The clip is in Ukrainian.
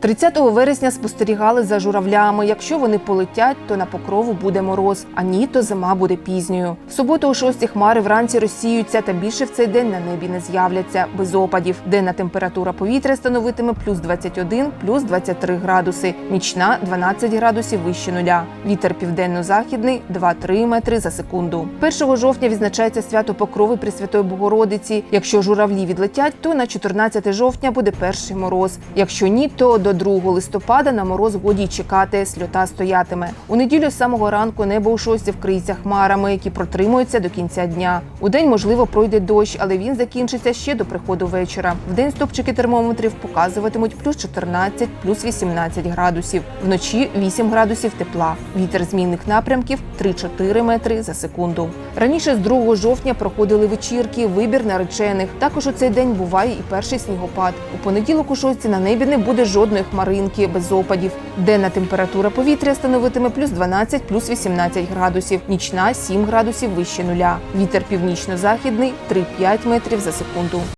30 вересня спостерігали за журавлями. Якщо вони полетять, то на покрову буде мороз, а ні, то зима буде пізньою. В суботу о 6 хмари вранці розсіються та більше в цей день на небі не з'являться без опадів. Денна температура повітря становитиме плюс 21, плюс 23 градуси, нічна 12 градусів вище нуля. Вітер південно-західний 2-3 метри за секунду. 1 жовтня відзначається свято Покрови Пресвятої Богородиці. Якщо журавлі відлетять, то на 14 жовтня буде перший мороз. Якщо ні, то до 2 листопада на мороз годі чекати, сльота стоятиме. У неділю з самого ранку небо у шості вкриється хмарами, які протримуються до кінця дня. У день, можливо, пройде дощ, але він закінчиться ще до приходу вечора. В день стопчики термометрів показуватимуть плюс 14, плюс 18 градусів. Вночі 8 градусів тепла. Вітер змінних напрямків 3-4 метри за секунду. Раніше з 2 жовтня проходили вечірки, вибір наречених. Також у цей день буває і перший снігопад. У понеділок у шостці на небі не буде жодної хмаринки без опадів. Денна температура повітря становитиме плюс 12, плюс 18 градусів, нічна 7 градусів вище нуля. Вітер північно-західний 3-5 метрів за секунду.